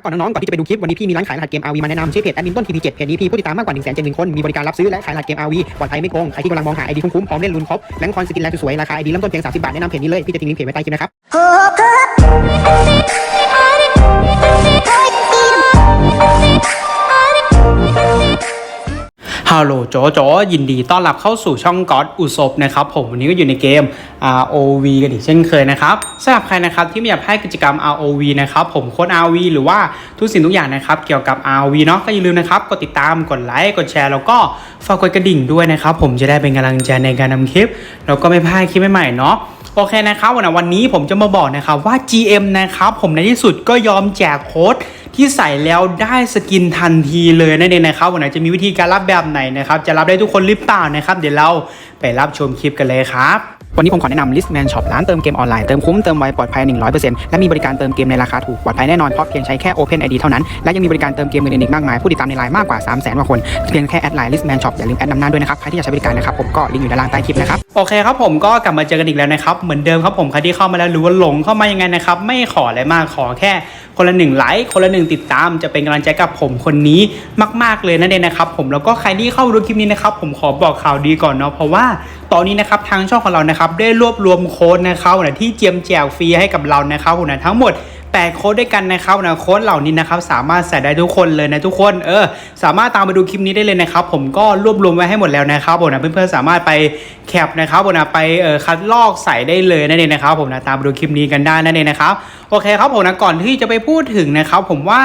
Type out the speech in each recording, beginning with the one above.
ก่อนน้องๆก่อนที่จะไปดูคลิปวันนี้พี่มีร้านขายรหัสเกม RV มาแนะนำชื่อเพจแอดมินต้น TP7 เพจนี้พี่ผู้ติดตามมากกว่า1 7 0 0 0 0คนมีบริการรับซื้อและขายรหัสเกม RV ปลอดภัยไม่โกงใครที่กำลังมองหาไอดีคุ้มๆพร้อมเล่นลุ้นครบแลงคอนสกินแลนด์สวยๆราคาไอดีเริ่มต้นเพียง30บาทแนะนำเพจนี้เลยพี่จะทิ้งลิงก์เพจไว้ใต้คลิปนะครับฮัลโหลโจโจยินดีต้อนรับเข้าสู่ช่องก๊อตอุศบนะครับผมวันนี้ก็อยู่ในเกม ROV กันอีกเช่นเคยนะครับสำหรับใครนะครับที่ไม่อยากให้กิจกรรม ROV นะครับผมโค้ด ROV หรือว่าทุกสิ่งทุกอย่างนะครับเกี่ยวกับ ROV เนาะก็อย่าลืมนะครับกดติดตามกดไลค์กดแชร์แล้วก็ฝากกดกระดิ่งด้วยนะครับผมจะได้เป็นกำลังใจในการทำคลิป แล้วก็ไม่พลาดคลิปใหม่ๆเนาะโอเคนะครับวันวันนี้ผมจะมาบอกนะครับว่า GM นะครับผมในที่สุดก็ยอมแจกโค้ดที่ใส่แล้วได้สกินทันทีเลยนั่นเองนะครับวันไหนจะมีวิธีการรับแบบไหนนะครับจะรับได้ทุกคนหรือเปล่านะครับ เดี๋ยวเราไปรับชมคลิปกันเลยครับ วันนี้ผมขอแนะนำ Listman Shop ร้านเติมเกมออนไลน์ เติมคุ้ม เติมไว ปลอดภัย 100%และมีบริการเติมเกมในราคาถูก ปลอดภัยแน่นอน เพราะเพียงใช้แค่ Open ID เท่านั้น และยังมีบริการเติมเกมอื่นๆอีกมากมาย ผู้ติดตามในไลน์มากกว่า 3 0 0 0 0 0กว่าคน เพียงแค่แอดไลน์ Listman Shop อย่าลืมแอดนำหน้าด้วยนะครับ ใครที่อยากใช้บริการนะครับ ผมก็ลิงก์อยู่ด้านล่างใต้คลิปนะครับ โอเคครับผมก็กลับมาเจอกันอีกแล้วนะครับ เหมือนเดิมครับผมใครที่เข้ามาแล้วหรือว่าหลงเข้ามายังไงนะครับ ไม่ขออะไรมาก ขอแค่คนละหนึ่งไลค์ คนละหนึ่งติดตาม จะเป็นกำลังใจกับผมคนนี้มาก ๆเลยนั่นเองนะครับ ผม แล้วก็ใครที่เข้าดูคลิปนี้นะครับ ผมขอบอกข่าวดีก่อนเนาะ เพราะว่า ตอนนี้นะครับทางช่องของเรานะครับได้รวบรวมโค้ดนะครับนะที่เจียมแจกฟรีให้กับเรานะครับนะทั้งหมด 8 โค้ดด้วยกันนะครับนะโค้ดเหล่านี้นะครับสามารถใส่ได้ทุกคนเลยนะทุกคนเออสามารถตามไปดูคลิปนี้ได้เลยนะครับผมก็รวบรวมไว้ให้หมดแล้วนะครับผมนะเพื่อนๆสามารถไปแคปนะครับผมนะไปเออคัดลอกใส่ได้เลยนั่นเองนะครับผมนะตามไปดูคลิปนี้กันได้นั่นเองนะครับโอเคครับผมนะก่อนที่จะไปพูดถึงนะครับผมว่า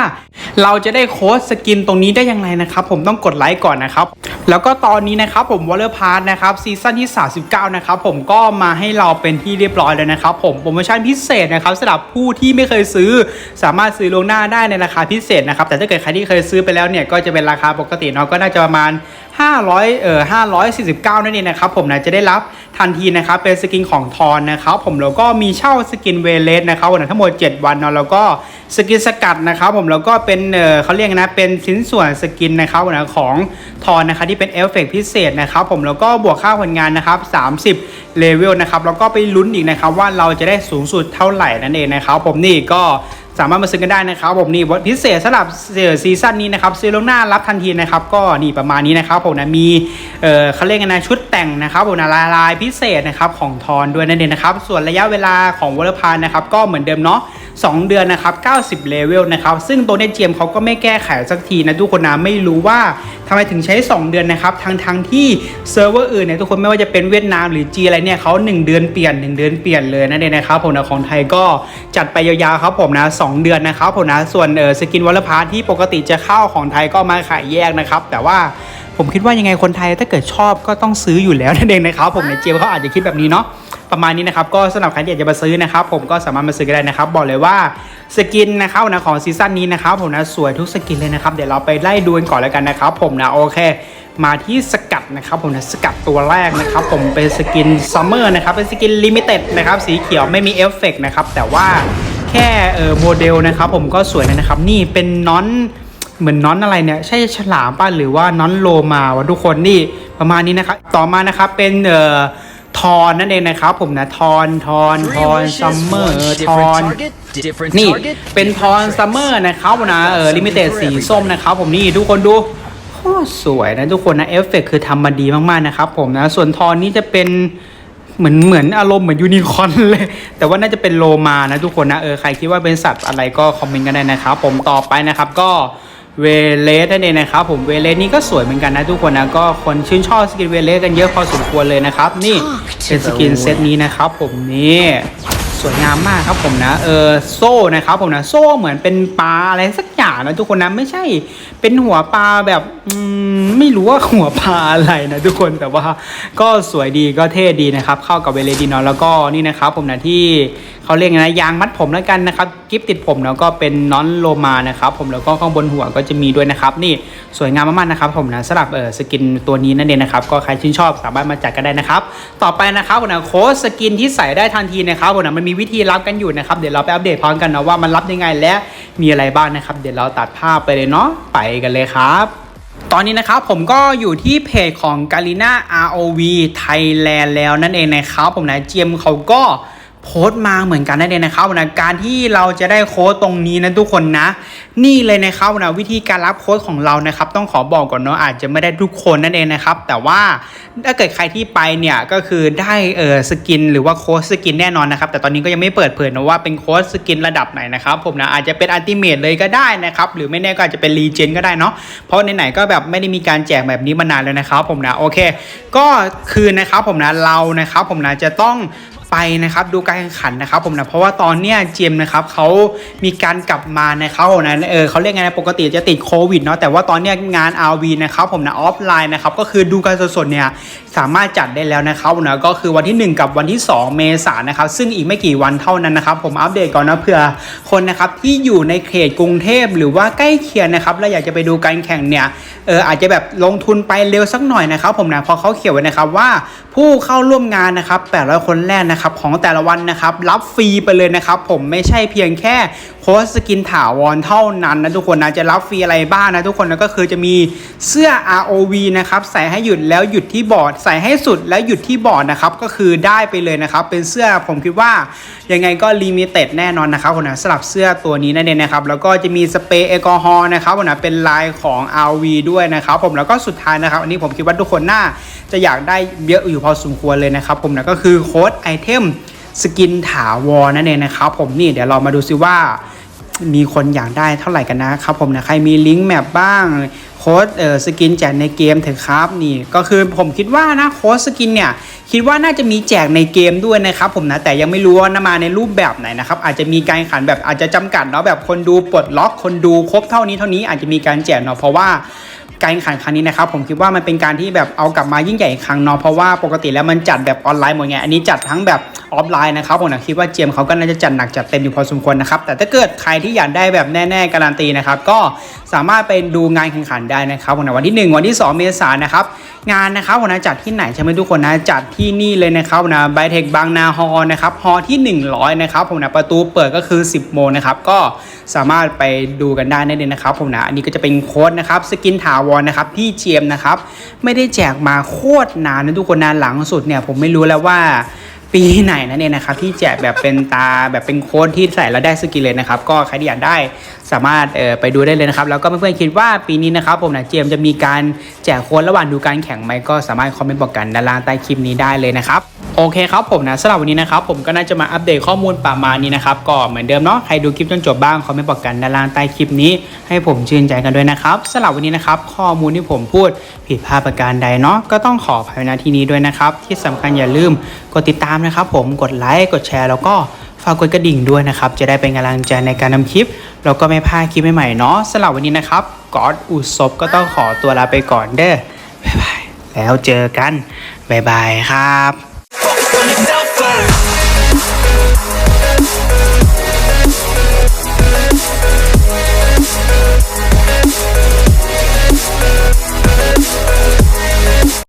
เราจะได้โค้ดสกินตรงนี้ได้ยังไงนะครับผมต้องกดไลค์ก่อนนะครับแล้วก็ตอนนี้นะครับผมวอลเลอร์พาร์ทนะครับซีซั่นที่ 39 นะครับผมก็มาให้เราเป็นที่เรียบร้อยแล้วนะครับผมโปรโมชั่นพิเศษนะครับสำหรับผู้ที่ไม่เคยซื้อสามารถซื้อล่วงหน้าได้ในราคาพิเศษนะครับแต่ถ้าเกิดใครที่เคยซื้อไปแล้วเนี่ยก็จะเป็นราคาปกติเนาะก็น่าจะประมาณ 500เอ่อ549 นั่นเองนะครับผมนะจะได้รับทันทีนะครับเป็นสกินของทอนนะครับผมแล้วก็มีเช่าสกินเวเลสนะครับวันทั้งหมด 7 วันเนาะแล้วก็สกินสกัดนะครับผมแล้วก็เป็นเอ่อเขาเรียกนะเป็นชิ้นส่วนสกินนะครับวันนั้นของทอนนะครับที่เป็นเอฟเฟกพิเศษนะครับผมแล้วก็บวกค่าผลงานนะครับ 30เลเวลนะครับแล้วก็ไปลุ้นอีกนะครับว่าเราจะได้สูงสุดเท่าไหร่นั่นเองนะครับผมนี่ก็ สามารถมาซื้อกันได้นะครับผมนี่พิเศษสำหรับซีซั่นนี้นะครับซื้อลวงหน้ารับทันทีนะครับก็นี่ประมาณนี้นะครับผมนะมีเอ่อเขาเรียกกันนะชุดแต่งนะครับผมนะลายลายพิเศษนะครับของทอนด้วยนั่นเองนะครับส่วนระยะเวลาของวอลพานนะครับก็เหมือนเดิมเนาะ 2 เดือนนะครับ 90 เลเวลนะครับ ซึ่งตัวเนเจียมเขาก็ไม่แก้ไขสักทีนะทุกคนนะไม่รู้ว่าทำไมถึงใช้ 2 เดือนนะครับทั้งทั้งที่เซิร์ฟเวอร์อื่นเนี่ยทุกคนไม่ว่าจะเป็นเวียดนามหรือจีอะไรเนี่ยเขา1 เดือนเปลี่ยน 1 เดือนเปลี่ยนเลยนั่นเองนะครับผมนะของไทยก็จัดไปยาวๆครับผมนะ2เดือนนะครับผมนะส่วนเออสกินวอลพาร์ทที่ปกติจะเข้าของไทยก็มาขายแยกนะครับ แต่ว่าผมคิดว่ายังไงคนไทยถ้าเกิดชอบก็ต้องซื้ออยู่แล้วนั่นเองนะครับผมในเจียมเขาอาจจะคิดแบบนี้เนาะ ประมาณนี้นะครับก็สำหรับใครที่อยากจะมาซื้อนะครับผมก็สามารถมาซื้อกันได้นะครับบอกเลยว่าสกินนะครับนะของซีซั่นนี้นะครับผมนะสวยทุกสกินเลยนะครับเดี๋ยวเราไปไล่ดูกันก่อนแล้วกันนะครับผมนะโอเคมาที่สกัดนะครับผมนะสกัดตัวแรกนะครับผมเป็นสกินซัมเมอร์นะครับเป็นสกินลิมิเต็ดนะครับสีเขียวไม่มีเอฟเฟกต์นะครับแต่ว่าแค่เออโมเดลนะครับผมก็สวยเลยนะครับนี่เป็นน้อนเหมือนน้อนอะไรเนี่ยใช่ฉลามป้ะหรือว่าน้อนโลมาวะทุกคนนี่ประมาณนี้นะครับต่อมานะครับเป็นเอ่อ ทอนนั่นเองนะครับผมนะทอนทอนทอนซัมเมอร์ทอนนี่เป็นทอนซัมเมอร์นะครับนะเออลิมิเต็ดสีส้มนะครับผมนี่ทุกคนดูโคตรสวยนะทุกคนนะเอฟเฟกคือทำมาดีมากๆนะครับผมนะส่วนทอนนี้จะเป็นเหมือนเหมือนอารมณ์เหมือนยูนิคอร์นเลย แต่ว่าน่าจะเป็นโลมานะทุกคนนะเออใครคิดว่าเป็นสัตว์อะไรก็คอมเมนต์กันได้นะครับผมต่อไปนะครับก็ เวเลสนั่นเองนะครับผมเวเลสนี่ก็สวยเหมือนกันนะทุกคนนะก็คนชื่นชอบสกินเวเลสกันเยอะพอสมควรเลยนะครับ นี่เป็นสกินเซตนี้นะครับผมนี่สวยงามมากครับผมนะ เออโซ่นะครับผมนะ โซ่เหมือนเป็นปลาอะไรสักอย่างนะทุกคนนะไม่ใช่เป็นหัวปลาแบบอืมไม่รู้ว่าหัวปลาอะไรนะทุกคนแต่ว่าก็สวยดีก็เท่ดีนะครับ เข้ากับเวเลดีเนาะแล้วก็นี่นะครับผมนะที่ เขาเรียกไงนะยางมัดผมแล้วกันนะครับกิฟติดผมแล้วก็เป็นน้อนโลมานะครับผมแล้วก็ข้างบนหัวก็จะมีด้วยนะครับ นี่สวยงามมากๆนะครับ ผมนะสำหรับเออสกินตัวนี้นั่นเองนะครับก็ใครชื่นชอบสามารถมาจัดกันได้นะครับ ต่อไปนะครับผมนะโค้ดสกินที่ใส่ได้ทันทีนะครับผมนะมันมีวิธีรับกันอยู่นะครับเดี๋ยวเราไปอัปเดตพร้อมกันนะว่ามันรับยังไงและมีอะไรบ้างนะครับ เดี๋ยวเราตัดภาพไปเลยเนาะไปกันเลยครับตอนนี้นะครับผมก็อยู่ที่เพจของ g a l i n a ROV Thailand แล้วนั่นเองนะครับผมนะเจียมเขาก็ โค้ดมาเหมือนกันนั่นเองนะครับนะการที่เราจะได้โค้ดตรงนี้นะทุกคนนะ นี่เลยนะครับนะวิธีการรับโค้ดของเรานะครับ ต้องขอบอกก่อนเนาะอาจจะไม่ได้ทุกคนนั่นเองนะครับ แต่ว่าถ้าเกิดใครที่ไปเนี่ยก็คือได้เออสกิน หรือว่าโค้ดสกินแน่นอนนะครับ แต่ตอนนี้ก็ยังไม่เปิดเผยนะว่าเป็นโค้ดสกินระดับไหนนะครับผมนะอาจจะเป็นอัลติเมทเลยก็ได้นะครับหรือไม่แน่ก็อาจจะเป็นรีเจนก็ได้เนาะเพราะไหนๆก็แบบไม่ได้มีการแจกแบบนี้มานานแล้วนะครับผมนะโอเค ก็คือนะครับผมนะเรานะครับผมนะจะต้อง ไปนะครับดูการแข่งขันนะครับผมนะเพราะว่าตอนเนี้ยเจมนะครับเขามีการกลับมานะครับผมนะเออเขาเรียกไงนะปกติจะติดโควิดเนาะแต่ว่าตอนเนี้ยงาน RV นะครับผมนะออฟไลน์นะครับก็คือดูการสดๆเนี่ย สามารถจัดได้แล้วนะครับนะก็คือวันที่ 1 กับวันที่ 2 เมษายนนะครับซึ่งอีกไม่กี่วันเท่านั้นนะครับ ผมอัปเดตก่อนนะเผื่อคนนะครับที่อยู่ในเขตกรุงเทพหรือว่าใกล้เคียงนะครับแล้วอยากจะไปดูการแข่งเนี่ยเอออาจจะแบบลงทุนไปเร็วสักหน่อยนะครับ ผมนะพอเขาเขียนไว้นะครับว่าผู้เข้าร่วมงานนะครับ800 คนแรกนะครับของแต่ละวันนะครับรับฟรีไปเลยนะครับ ผมไม่ใช่เพียงแค่ ค้ดสกินถาวรเท่านั้นนะทุกคนนะจะรับฟรีอะไรบ้างนะทุกคนนะก็คือจะมีเสื้อ ROV นะครับใส่ให้หยุดแล้วหยุดที่บอร์ด ใส่ให้สุดแล้วหยุดที่บอร์ดนะครับก็คือได้ไปเลยนะครับเป็นเสื้อผมคิดว่ายังไงก็ลิมิเต็ดแน่นอนนะครับผมนะสำหรับเสื้อตัวนี้นั่นเองนะครับแล้วก็จะมีสเปรย์แอลกอฮอล์นะครับผมนะเป็นลายของ RV ด้วยนะครับผมแล้วก็สุดท้ายนะครับอันนี้ผมคิดว่าทุกคนน่าจะอยากได้เยอะอยู่พอสมควรเลยนะครับผมนะก็คือโค้ดไอเทมสกินถาวรนั่นเองนะครับผมนี่เดี๋ยวเรามาดูซิว่า มีคนอยากได้เท่าไหร่กันนะครับผมนะใครมีลิงก์แมปบ้างโค้ดเออสกินแจกในเกมเถอะครับนี่ก็คือผมคิดว่านะโค้ดสกินเนี่ยคิดว่าน่าจะมีแจกในเกมด้วยนะครับผมนะแต่ยังไม่รู้ว่านะมาในรูปแบบไหนนะครับอาจจะมีการขันแบบอาจจะจำกัดเนาะแบบคนดูปลดล็อกคนดูครบเท่านี้เท่านี้อาจจะมีการแจกเนาะเพราะว่า การแข่งขันครั้งนี้นะครับผมคิดว่ามันเป็นการที่แบบเอากลับมายิ่งใหญ่อีกครั้งเนาะเพราะว่าปกติแล้วมันจัดแบบออนไลน์หมดไงอันนี้จัดทั้งแบบออฟไลน์นะครับผมนะคิดว่าเจมเขาก็น่าจะจัดหนักจัดเต็มอยู่พอสมควรนะครับแต่ถ้าเกิดใครที่อยากได้แบบแน่ๆการันตีนะครับก็สามารถไปดูงานแข่งขันได้นะครับผมนะวันที่ 1 วันที่ 2 เมษายนนะครับ งานนะครับผมนะจัดที่ไหนใช่ไหมทุกคนนะจัดที่นี่เลยนะครับผมนะไบเทคบางนาฮอนะครับฮอที่ 100นะครับผมนะประตูเปิดก็คือ 10 โมงนะครับก็สามารถไปดูกันได้นั่นเองนะครับผมนะอันนี้ก็จะเป็นโค้ดนะครับสกินถาวรนะครับที่เจมส์นะครับไม่ได้แจกมาโคตรนานนะทุกคนนะหลังสุดเนี่ยผมไม่รู้แล้วว่า ปีไหนนั่นเองนะครับที่แจกแบบเป็นตาแบบเป็นโค้ดที่ใส่แล้วได้สกิลเลยนะครับก็ใครที่อยากได้สามารถไปดูได้เลยนะครับแล้วก็เพื่อนๆคิดว่าปีนี้นะครับผมนะเจมจะมีการแจกโค้ดระหว่างดูการแข่งไหมก็สามารถคอมเมนต์บอกกันด้านล่างใต้คลิปนี้ได้เลยนะครับ โอเคครับผมนะสำหรับวันนี้นะครับผมก็น่าจะมาอัปเดตข้อมูลประมาณนี้นะครับก็เหมือนเดิมเนาะใครดูคลิปจนจบบ้างคอมเมนต์บอกกันด้านล่างใต้คลิปนี้ ให้ผมชื่นใจกันด้วยนะครับสำหรับวันนี้นะครับข้อมูลที่ผมพูดผิดพลาดประการใดเนาะก็ต้องขออภัยณที่นี้ด้วยนะครับที่สำคัญอย่าลืมกดติดตามนะครับผมกดไลค์กดแชร์แล้วก็ฝากกดกระดิ่งด้วยนะครับจะได้เป็นกำลังใจในการทำคลิปแล้วก็ไม่พลาดคลิปใหม่ๆเนาะสำหรับวันนี้นะครับกอดอุศบก็ต้องขอตัวลาไปก่อนเด้อบ๊ายบายแล้วเจอกันบ๊ายบายครับ Yeah.